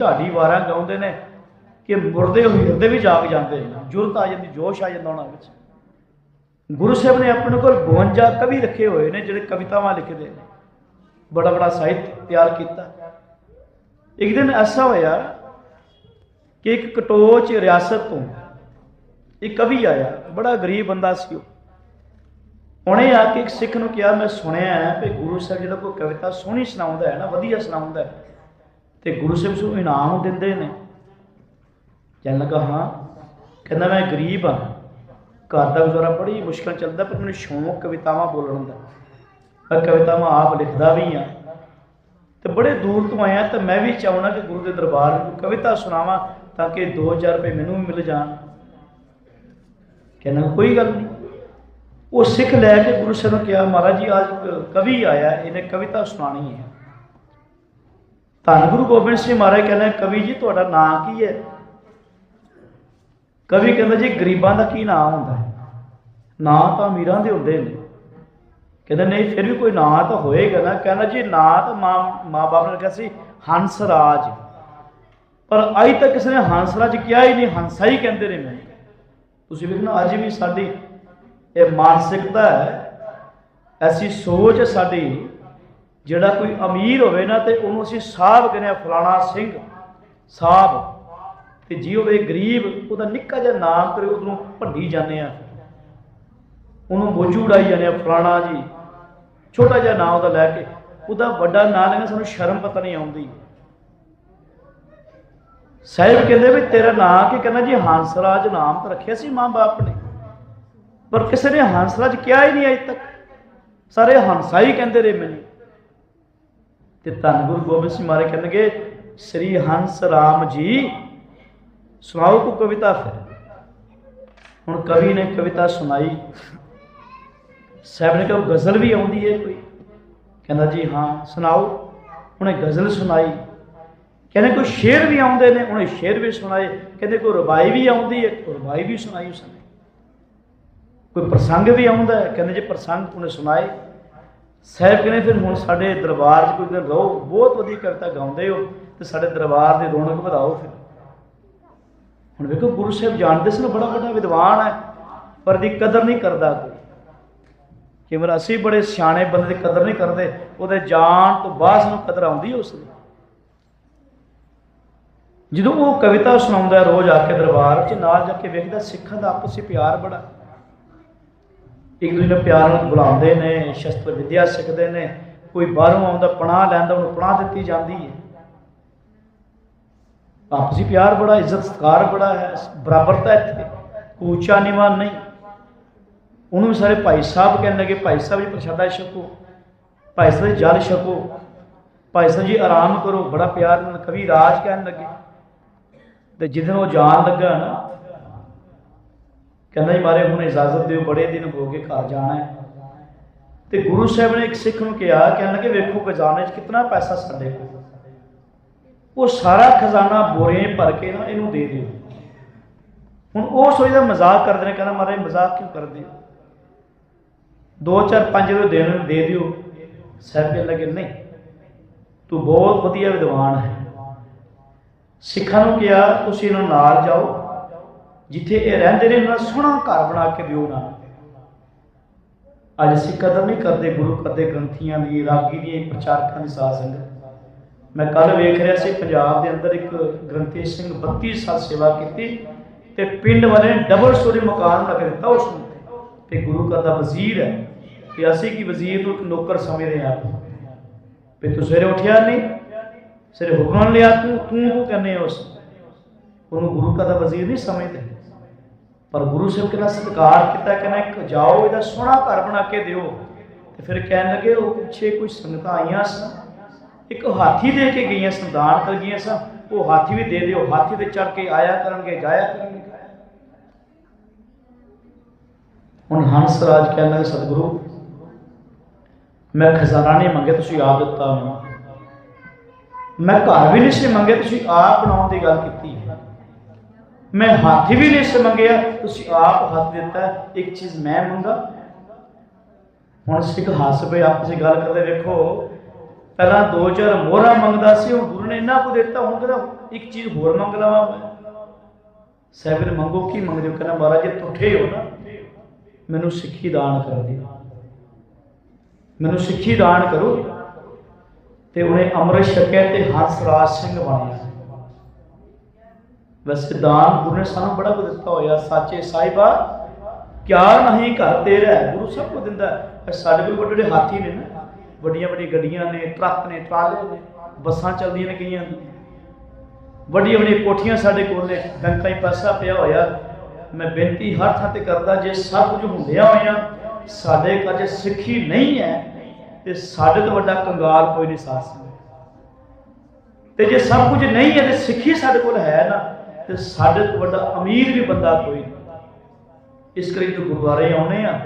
ਢਾਡੀ ਵਾਰਾਂ ਗਾਉਂਦੇ ਨੇ ਕਿ ਮੁਰਦੇ ਹੋਏ ਹਿਰਦੇ ਵੀ ਜਾਗ ਜਾਂਦੇ ਨੇ। ਜੁਰਤ ਆ ਜਾਂਦੀ, ਜੋਸ਼ ਆ ਜਾਂਦਾ ਉਹਨਾਂ ਵਿੱਚ। ਗੁਰੂ ਸਾਹਿਬ ਨੇ ਆਪਣੇ ਕੋਲ 52 ਕਵੀ ਰੱਖੇ ਹੋਏ ਨੇ, ਜਿਹੜੇ ਕਵਿਤਾਵਾਂ ਲਿਖਦੇ ਨੇ। ਬੜਾ ਬੜਾ ਸਾਹਿਤ ਤਿਆਰ ਕੀਤਾ। ਇੱਕ ਦਿਨ ਐਸਾ ਹੋਇਆ ਕਿ ਇੱਕ ਕਟੋਚ ਰਿਆਸਤ ਤੋਂ ਇੱਕ ਕਵੀ ਆਇਆ, ਬੜਾ ਗਰੀਬ ਬੰਦਾ ਸੀ ਉਹ। ਉਹਨੇ ਆ ਕੇ ਇੱਕ ਸਿੱਖ ਨੂੰ ਕਿਹਾ, ਮੈਂ ਸੁਣਿਆ ਹੈ ਕਿ ਗੁਰੂ ਸਾਹਿਬ ਜਿਹੜਾ ਕੋਈ ਕਵਿਤਾ ਸੋਹਣੀ ਸੁਣਾਉਂਦਾ ਹੈ ਨਾ, ਵਧੀਆ ਸੁਣਾਉਂਦਾ ਹੈ ਤੇ ਗੁਰੂ ਸਾਹਿਬ ਨੂੰ ਇਨਾਮ ਦਿੰਦੇ ਨੇ। ਕਹਿਣ ਲੱਗਾ ਹਾਂ ਕਹਿੰਦਾ ਮੈਂ ਗਰੀਬ ਹਾਂ। ਘਰ ਦਾ ਗੁਜ਼ਾਰਾ ਬੜੀ ਮੁਸ਼ਕਲ ਚੱਲਦਾ, ਪਰ ਮੈਨੂੰ ਸ਼ੌਂਕ ਕਵਿਤਾਵਾਂ ਬੋਲਣ ਦਾ। ਮੈਂ ਕਵਿਤਾਵਾਂ ਆਪ ਲਿਖਦਾ ਵੀ ਹਾਂ। ਤੇ ਬੜੇ ਦੂਰ ਤੋਂ ਆਇਆ ਤਾਂ ਮੈਂ ਵੀ ਚਾਹਣਾ ਕਿ ਗੁਰੂ ਦੇ ਦਰਬਾਰ ਨੂੰ ਕਵਿਤਾ ਸੁਣਾਵਾਂ ਤਾਂ ਕਿ 2000 ਰੁਪਏ ਮੈਨੂੰ ਵੀ ਮਿਲ ਜਾਣ। ਕਹਿੰਦਾ ਕੋਈ ਗੱਲ ਨਹੀਂ। ਉਹ ਸਿੱਖ ਲੈ ਕੇ ਗੁਰੂ ਸਾਹਿਬ ਨੂੰ ਕਿਹਾ, ਮਹਾਰਾਜ ਜੀ ਅੱਜ ਕਵੀ ਆਇਆ, ਇਹਨੇ ਕਵਿਤਾ ਸੁਣਾਣੀ ਹੈ। ਧੰਨ ਗੁਰੂ ਗੋਬਿੰਦ ਸਿੰਘ ਮਹਾਰਾਜ ਕਹਿੰਦੇ ਕਵੀ ਜੀ, ਤੁਹਾਡਾ ਨਾਂ ਕੀ ਹੈ? ਕਵੀ ਕਹਿੰਦਾ ਜੀ, ਗਰੀਬਾਂ ਦਾ ਕੀ ਨਾਂ ਹੁੰਦਾ ਹੈ? ਨਾਂ ਤਾਂ ਅਮੀਰਾਂ ਦੇ ਹੁੰਦੇ ਨੇ। ਕਹਿੰਦਾ ਨਹੀਂ, ਫਿਰ ਵੀ ਕੋਈ ਨਾਂ ਤਾਂ ਹੋਏਗਾ ਨਾ। ਕਹਿੰਦਾ ਜੀ, ਨਾਂ ਤਾਂ ਮਾਂ ਮਾਂ-ਬਾਪ ਨੇ ਕਿਹਾ ਸੀ ਹੰਸ ਰਾਜ ਪਰ ਅਜੇ ਤੱਕ ਕਿਸੇ ਨੇ ਹੰਸ ਰਾਜ ਕਿਹਾ ਹੀ ਨਹੀਂ, ਹੰਸਾ ਹੀ ਕਹਿੰਦੇ ਨੇ ਮੈਂ ਤੁਸੀਂ ਵੇਖਣਾ, ਅੱਜ ਵੀ ਸਾਡੀ ਇਹ ਮਾਨਸਿਕਤਾ ਹੈ। ਐਸੀ ਸੋਚ ਸਾਡੀ ਜਿਹੜਾ ਕੋਈ ਅਮੀਰ ਹੋਵੇ ਨਾ ਤੇ ਉਹਨੂੰ ਅਸੀਂ ਸਾਹਿਬ ਕਹਿੰਦੇ ਆ ਫਲਾਣਾ ਸਿੰਘ ਸਾਹਿਬ ਤੇ ਜੀ ਹੋਵੇ ਗਰੀਬ, ਉਹਦਾ ਨਿੱਕਾ ਜਿਹਾ ਨਾਮ ਕਰੇ, ਉਹਨੂੰ ਭੰਡੀ ਜਾਂਦੇ ਆ ਉਹਨੂੰ ਬੋਝੂ ਉਡਾਈ ਜਾਂਦੇ ਆ ਫਲਾਣਾ ਜੀ। ਛੋਟਾ ਜਿਹਾ ਨਾਮ ਉਹਦਾ ਲੈ ਕੇ, ਉਹਦਾ ਵੱਡਾ ਨਾਂ ਲੈਣਾ ਸਾਨੂੰ ਸ਼ਰਮ ਪਤਾ ਨਹੀਂ ਆਉਂਦੀ। ਸਾਹਿਬ ਕਹਿੰਦੇ ਵੀ ਤੇਰਾ ਨਾਂ ਕੀ ਕਹਿੰਦਾ ਜੀ? ਹੰਸਰਾਜ ਨਾਮ ਤਾਂ ਰੱਖਿਆ ਸੀ ਮਾਂ-ਬਾਪ ਨੇ। ਪਰ ਕਿਸੇ ਨੇ ਹੰਸਰਾਜ ਕਿਹਾ ਹੀ ਨਹੀਂ ਅਜੇ ਤੱਕ। ਸਾਰੇ ਹੰਸਾ ਹੀ ਕਹਿੰਦੇ ਰਹੇ ਮੈਨੂੰ। ਤੇ ਧੰਨ ਗੁਰੂ ਗੋਬਿੰਦ ਸਿੰਘ ਮਹਾਰਾਜ ਕਹਿਣਗੇ, ਸ੍ਰੀ ਹੰਸ ਰਾਮ ਜੀ, ਸੁਣਾਓ ਕੋ ਕਵਿਤਾ ਫਿਰ? ਹੁਣ ਕਵੀ ਨੇ ਕਵਿਤਾ ਸੁਣਾਈ। ਸਾਹਿਬ ਨੇ ਕਿਹਾ ਗਜ਼ਲ ਵੀ ਆਉਂਦੀ ਹੈ ਕੋਈ? ਕਹਿੰਦਾ ਜੀ ਹਾਂ, ਸੁਣਾਓ। ਉਹਨੇ ਗਜ਼ਲ ਸੁਣਾਈ। ਕਹਿੰਦੇ ਕੋਈ ਸ਼ੇਰ ਵੀ ਆਉਂਦੇ ਨੇ, ਉਹਨੇ ਸ਼ੇਰ ਵੀ ਸੁਣਾਏ। ਕਹਿੰਦੇ ਕੋਈ ਰਬਾਈ ਵੀ ਆਉਂਦੀ ਹੈ ਰਬਾਈ ਵੀ ਸੁਣਾਈ ਉਸਨੇ। ਕੋਈ ਪ੍ਰਸੰਗ ਵੀ ਆਉਂਦਾ ਹੈ ਕਹਿੰਦੇ ਜੇ ਪ੍ਰਸੰਗ ਉਹਨੇ ਸੁਣਾਏ। ਸਾਹਿਬ ਕਹਿੰਦੇ ਫਿਰ ਹੁਣ ਸਾਡੇ ਦਰਬਾਰ 'ਚ ਕੋਈ ਦਿਨ ਰਹੋ, ਬਹੁਤ ਵਧੀਆ ਕਵਿਤਾ ਗਾਉਂਦੇ ਹੋ, ਤੇ ਸਾਡੇ ਦਰਬਾਰ ਦੀ ਰੌਣਕ ਵਧਾਓ ਫਿਰ। ਹੁਣ ਵੇਖੋ, ਗੁਰੂ ਸਾਹਿਬ ਜਾਣਦੇ ਸੀ ਨਾ, ਬੜਾ ਵੱਡਾ ਵਿਦਵਾਨ ਹੈ, ਪਰ ਦੀ ਕਦਰ ਨਹੀਂ ਕਰਦਾ ਕੋਈ। ਕਿਵੇਂ ਅਸੀਂ ਬੜੇ ਸਿਆਣੇ ਬੰਦੇ ਦੀ ਕਦਰ ਨਹੀਂ ਕਰਦੇ, ਉਹਦੇ ਜਾਣ ਤੋਂ ਬਾਅਦ ਸਾਨੂੰ ਕਦਰ ਆਉਂਦੀ ਉਸ ਦੀ। ਜਦੋਂ ਉਹ ਕਵਿਤਾ ਸੁਣਾਉਂਦਾ ਰੋਜ਼ ਆ ਕੇ ਦਰਬਾਰ 'ਚ, ਨਾਲ ਜਾ ਕੇ ਵੇਖਦਾ, ਸਿੱਖਾਂ ਦਾ ਆਪਸ ਆਪਸੀ ਪਿਆਰ ਬੜਾ। ਇੱਕ ਦੂਜੇ ਨੂੰ ਪਿਆਰ ਨਾਲ ਬੁਲਾਉਂਦੇ ਨੇ, ਸ਼ਸਤਰ ਵਿਦਿਆ ਸਿੱਖਦੇ ਨੇ, ਕੋਈ ਬਾਹਰੋਂ ਆਉਂਦਾ ਪਨਾਹ ਲੈਂਦਾ, ਉਹਨੂੰ ਪਨਾਹ ਦਿੱਤੀ ਜਾਂਦੀ ਹੈ। ਆਪਸੀ ਪਿਆਰ ਬੜਾ, ਇੱਜ਼ਤ, ਸਤਿਕਾਰ ਬੜਾ ਹੈ ਬਰਾਬਰਤਾ ਇੱਥੇ ਉੱਚਾ ਨੀਵਾਂ ਨਹੀਂ। ਉਹਨੂੰ ਵੀ ਸਾਰੇ ਭਾਈ ਸਾਹਿਬ ਕਹਿਣ ਲੱਗੇ ਭਾਈ ਸਾਹਿਬ ਜੀ ਪ੍ਰਸ਼ਾਦਾ ਛਕੋ, ਭਾਈ ਸਾਹਿਬ ਜੀ ਜਲ ਛਕੋ, ਭਾਈ ਸਾਹਿਬ ਜੀ ਆਰਾਮ ਕਰੋ, ਬੜਾ ਪਿਆਰ ਨਾਲ ਕਵੀ ਰਾਜ ਕਹਿਣ ਲੱਗੇ। ਤੇ ਜਿੱਦਨ ਉਹ ਜਾਣ ਲੱਗਾ ਨਾ ਕਹਿੰਦਾ ਜੀ ਮਾਰੇ, ਹੁਣ ਇਜਾਜ਼ਤ ਦਿਓ, ਬੜੇ ਦਿਨ ਹੋ ਗਏ ਘਰ ਜਾਣਾ ਹੈ। ਤੇ ਗੁਰੂ ਸਾਹਿਬ ਨੇ ਇੱਕ ਸਿੱਖ ਨੂੰ ਕਿਹਾ, ਕਹਿਣ ਲੱਗੇ, ਵੇਖੋ ਖਜ਼ਾਨੇ 'ਚ ਕਿੰਨਾ ਪੈਸਾ ਸਾਡੇ ਕੋਲ। ਉਹ ਸਾਰਾ ਖਜ਼ਾਨਾ ਬੋਰੇ ਭਰ ਕੇ ਨਾ ਇਹਨੂੰ ਦੇ ਦਿਓ। ਹੁਣ ਉਹ ਸੋਚਦਾ, ਮਜ਼ਾਕ ਕਰਦੇ ਨੇ, ਕਹਿੰਦਾ ਮਾਰੇ, ਮਜ਼ਾਕ ਕਿਉਂ ਕਰਦੇ? ਹੋ ਦੋ ਚਾਰ ਪੰਜ ਰੁਪਏ ਦੇਣ ਦੇ ਦਿਓ। ਸਾਹਿਬ ਕਹਿਣ ਲੱਗੇ, ਨਹੀਂ, ਤੂੰ ਬਹੁਤ ਵਧੀਆ ਵਿਦਵਾਨ ਹੈ। ਸਿੱਖਾਂ ਨੂੰ ਕਿਹਾ, ਤੁਸੀਂ ਇਹਨਾਂ ਨਾਲ ਜਾਓ। ਜਿੱਥੇ ਇਹ ਰਹਿੰਦੇ ਨੇ, ਉਹਨਾਂ ਸੋਹਣਾ ਘਰ ਬਣਾ ਕੇ ਦਿਓ ਨਾ ਅੱਜ ਅਸੀਂ ਕਦਰ ਨਹੀਂ ਕਰਦੇ ਗੁਰੂ ਕਦੇ ਗ੍ਰੰਥੀਆਂ ਦੀ, ਰਾਗੀ ਦੀ ਪ੍ਰਚਾਰਕਾਂ ਦੀ ਸਾਧ ਸੰਗਤ। ਮੈਂ ਕੱਲ ਵੇਖ ਰਿਹਾ ਸੀ, ਪੰਜਾਬ ਦੇ ਅੰਦਰ ਇੱਕ ਗ੍ਰੰਥੀ ਸਿੰਘ 32 ਸਾਲ ਸੇਵਾ ਕੀਤੀ ਤੇ ਪਿੰਡ ਵਾਲੇ ਡਬਲ ਸਟੋਰੀ ਮਕਾਨ ਬਣਾ ਦਿੱਤਾ ਉਸ ਨੂੰ। ਤੇ ਗੁਰੂ ਘਰ ਦਾ ਵਜ਼ੀਰ ਹੈ ਤੇ ਅਸੀਂ ਕੀ ਵਜ਼ੀਰ ਨੂੰ ਇੱਕ ਨੌਕਰ ਸਮਝਦੇ ਆ ਵੀ ਤੂੰ ਸਵੇਰੇ ਉੱਠਿਆ ਨਹੀਂ ਸਿਰੇ ਹੁਕਮ ਲਿਆ ਤੂੰ ਤੂੰ ਉਹ ਕਹਿੰਦੇ ਉਸ ਉਹਨੂੰ ਗੁਰੂ ਘਰ ਦਾ ਵਜ਼ੀਰ ਨਹੀਂ ਸਮਝਦੇ। ਪਰ ਗੁਰੂ ਸਾਹਿਬ ਕਹਿੰਦਾ, ਸਤਿਕਾਰ ਕੀਤਾ ਕਹਿੰਦਾ, ਇੱਕ ਜਾਓ, ਇਹਦਾ ਸੋਹਣਾ ਘਰ ਬਣਾ ਕੇ ਦਿਓ। ਤੇ ਫਿਰ ਕਹਿਣ ਲੱਗੇ, ਉਹ ਪਿੱਛੇ ਕੋਈ ਸੰਗਤਾਂ ਆਈਆਂ ਸਨ। ਇੱਕ ਹਾਥੀ ਦੇ ਕੇ ਗਈਆਂ ਸਨ ਦਾਨ ਕਰ ਗਈਆਂ ਸਨ। ਉਹ ਹਾਥੀ ਵੀ ਦੇ ਦਿਓ, ਹਾਥੀ ਤੇ ਚੜ ਕੇ ਆਇਆ ਕਰਨਗੇ, ਜਾਇਆ ਕਰਨਗੇ। ਹੁਣ ਹੰਸ ਰਾਜ ਕਹਿਣ ਲੱਗੇ ਸਤਿਗੁਰੂ, ਮੈਂ ਖਜ਼ਾਨਾ ਨਹੀਂ ਮੰਗੇ ਤੁਸੀਂ ਆਪ ਦਿੱਤਾ ਮੈਨੂੰ। ਮੈਂ ਘਰ ਵੀ ਨਹੀਂ ਸੀ ਮੰਗੇ ਤੁਸੀਂ ਆਪ ਬਣਾਉਣ ਦੀ ਗੱਲ ਕੀਤੀ ਮੈਂ ਹੱਥ ਵੀ ਨਹੀਂ ਸੀ ਮੰਗਿਆ, ਤੁਸੀਂ ਆਪ ਹੱਥ ਦਿੱਤਾ, ਇੱਕ ਚੀਜ਼ ਮੈਂ ਮੰਗਾ। ਹੁਣ ਸਿੱਖ ਹੱਸ ਪਏ ਆਪਸ ਗੱਲ ਕਰਦੇ ਵੇਖੋ। ਪਹਿਲਾਂ ਦੋ ਚਾਰ ਮੋਹਰਾਂ ਮੰਗਦਾ ਸੀ, ਹੁਣ ਗੁਰੂ ਨੇ ਇੰਨਾ ਕੁ ਦਿੱਤਾ, ਹੁਣ ਕਹਿੰਦਾ ਇੱਕ ਚੀਜ਼ ਹੋਰ ਮੰਗ ਲਵਾਂ ਮੈਂ। ਸਾਹਿਬ ਨੇ ਮੰਗੋ, ਕੀ ਮੰਗਦੇ ਹੋ? ਕਹਿੰਦਾ ਮਹਾਰਾਜ, ਜੇ ਤੁਠੇ ਹੋ ਨਾ, ਮੈਨੂੰ ਸਿੱਖੀ ਦਾਨ ਕਰ ਦਿਓ। ਮੈਨੂੰ ਸਿੱਖੀ ਦਾਨ ਕਰੋ। ਤੇ ਉਹਨੇ ਅੰਮ੍ਰਿਤ ਛਕਿਆ ਤੇ ਹੰਸ ਰਾਜ ਸਿੰਘ ਬਣਿਆ ਵੈਸੇ ਦਾਨ ਗੁਰੂ ਨੇ ਸਾਨੂੰ ਬੜਾ ਕੁ ਦਿੱਤਾ ਹੋਇਆ ਸਾਚੇ ਸਾਹਿਬਾ ਕਿਆ ਨਹੀਂ ਘਰ ਤੇਰਾ ਹੈ, ਗੁਰੂ ਸਭ ਕੁਝ ਦਿੰਦਾ ਹੈ। ਸਾਡੇ ਕੋਲ ਵੱਡੇ ਵੱਡੇ ਹਾਥੀ ਨੇ ਨਾ ਵੱਡੀਆਂ ਵੱਡੀਆਂ ਗੱਡੀਆਂ ਨੇ ਟਰੱਕ ਨੇ ਟਰਾਲੇ ਨੇ ਬੱਸਾਂ ਚੱਲਦੀਆਂ ਨੇ ਕਈਆਂ ਵੱਡੀਆਂ ਵੱਡੀਆਂ ਕੋਠੀਆਂ ਸਾਡੇ ਕੋਲ ਨੇ ਬੈਂਕਾਂ 'ਚ ਪੈਸਾ ਪਿਆ ਹੋਇਆ। ਮੈਂ ਬੇਨਤੀ ਹਰ ਥਾਂ ਤੇ ਕਰਦਾ ਜੇ ਸਭ ਕੁਝ ਹੁੰਦਿਆਂ ਹੋਇਆਂ ਸਾਡੇ ਕੋਲ ਜੇ ਸਿੱਖੀ ਨਹੀਂ ਹੈ ਤੇ ਸਾਡੇ ਤੋਂ ਵੱਡਾ ਕੰਗਾਲ ਕੋਈ ਨਹੀਂ ਸਾਥ ਸਕਦਾ। ਤੇ ਜੇ ਸਭ ਕੁਝ ਨਹੀਂ ਹੈ ਤੇ ਸਿੱਖੀ ਸਾਡੇ ਕੋਲ ਹੈ ਨਾ ਤੇ ਸਾਡੇ ਤੋਂ ਵੱਡਾ ਅਮੀਰ ਵੀ ਬੰਦਾ ਕੋਈ ਨਹੀਂ। ਇਸ ਕਰਕੇ ਜੋ ਗੁਰਦੁਆਰੇ ਆਉਨੇ ਆ।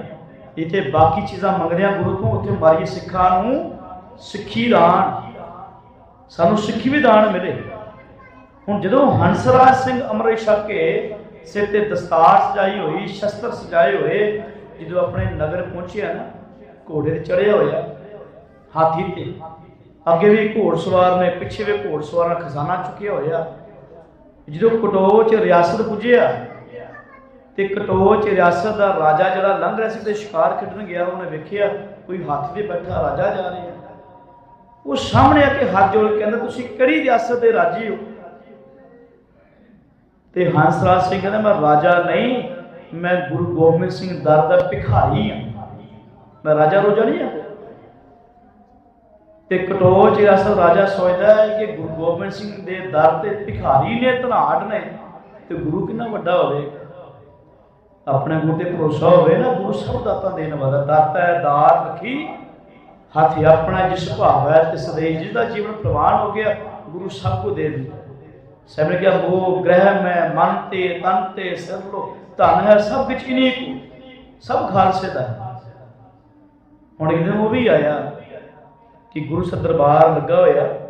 ਇੱਥੇ ਬਾਕੀ ਚੀਜ਼ਾਂ ਮੰਗਦੇ ਆ ਗੁਰੂ ਤੋਂ, ਉੱਥੇ ਮਾਰੀਏ ਸਿੱਖਾਂ ਨੂੰ ਸਿੱਖੀ ਦਾਨ। ਸਾਨੂੰ ਸਿੱਖੀ ਵੀ ਦਾਨ ਮਿਲੇ। ਹੁਣ ਜਦੋਂ ਹੰਸਰਾਜ ਸਿੰਘ ਅੰਮ੍ਰਿਤ ਛਕ ਕੇ ਸਿਰ ਤੇ ਦਸਤਾਰ ਸਜਾਈ ਹੋਈ, ਸ਼ਸਤਰ ਸਜਾਏ ਹੋਏ, ਜਦੋਂ ਆਪਣੇ ਨਗਰ ਪਹੁੰਚਿਆ ਨਾ, ਘੋੜੇ ਤੇ ਚੜਿਆ ਹੋਇਆ, ਹਾਥੀ ਤੇ, ਅੱਗੇ ਵੀ ਘੋੜਸਵਾਰ ਨੇ, ਪਿੱਛੇ ਵੀ ਘੋੜਸਵਾਰਾਂ ਖਜ਼ਾਨਾ ਚੁੱਕਿਆ ਹੋਇਆ। ਜਦੋਂ ਕਟੋਚ ਰਿਆਸਤ ਪੁੱਜਿਆ ਤੇ ਕਟੋਚ ਰਿਆਸਤ ਦਾ ਰਾਜਾ ਜਿਹੜਾ ਲੰਘ ਰਿਹਾ ਸੀ ਤੇ ਸ਼ਿਕਾਰ ਖੇਡਣ ਗਿਆ, ਉਹਨੇ ਵੇਖਿਆ ਕੋਈ ਹੱਥ ਤੇ ਬੈਠਾ ਰਾਜਾ ਜਾ ਰਿਹਾ। ਉਹ ਸਾਹਮਣੇ ਆ ਕੇ ਹੱਥ ਜੋੜ ਕੇ ਕਹਿੰਦਾ, ਤੁਸੀਂ ਕਿਹੜੀ ਰਿਆਸਤ ਦੇ ਰਾਜੀ ਹੋ? ਤੇ ਹੰਸਰਾਜ ਸਿੰਘ ਕਹਿੰਦਾ, ਮੈਂ ਰਾਜਾ ਨਹੀਂ, ਮੈਂ ਗੁਰੂ ਗੋਬਿੰਦ ਸਿੰਘ ਦਰ ਦਾ ਭਿਖਾਰੀ ਹਾਂ। ਮੈਂ ਰਾਜਾ ਰੋਜਾ ਨਹੀਂ ਹਾਂ। ਤੇ ਕਟੋਚ ਰਿਆਸਤ ਰਾਜਾ ਸੋਚਦਾ ਹੈ ਕਿ ਗੁਰੂ ਗੋਬਿੰਦ ਸਿੰਘ ਦੇ ਦਰ ਤੇ ਭਿਖਾਰੀ ਨੇ, ਧਨਾੜ ਨੇ ਤੇ ਗੁਰੂ ਕਿੰਨਾ ਵੱਡਾ ਹੋਵੇ। ਆਪਣੇ ਗੁਰੂ ਤੇ ਭਰੋਸਾ ਹੋਵੇ ਨਾ, ਗੁਰੂ ਸਭ ਦਾਤਾਂ ਦੇਣ ਵਾਲਾ ਦਾਤਾ ਹੈ, ਦਾਤ ਰੱਖੀ, ਹੱਥ ਆਪਣਾ ਜਿਸ ਭਾਵ ਹੈ ਤੇ ਦੇ ਜਿਸਦਾ ਜੀਵਨ ਪ੍ਰਵਾਨ ਹੋ ਗਿਆ, ਗੁਰੂ ਸਭ ਕੋ ਦੇ ਦਿੰਦਾ ਸਭ ਨੇ ਕਿਹਾ ਉਹ ਗ੍ਰਹਿ ਮੈਂ, ਮਨ ਤੇ, ਤਨ ਤੇ, ਸਿਰ ਲੋ, ਧਨ ਹੈ, ਸਭ ਵਿੱਚ ਇਨੀ ਕੋ। ਸਭ ਖਾਲਸੇ ਦਾ ਹੈ। ਹੁਣ ਇਹਦੇ ਉਹ ਵੀ ਆਇਆ। ਕਿ ਗੁਰੂ ਸਰ ਦਰਬਾਰ ਲੱਗਾ ਹੋਇਆ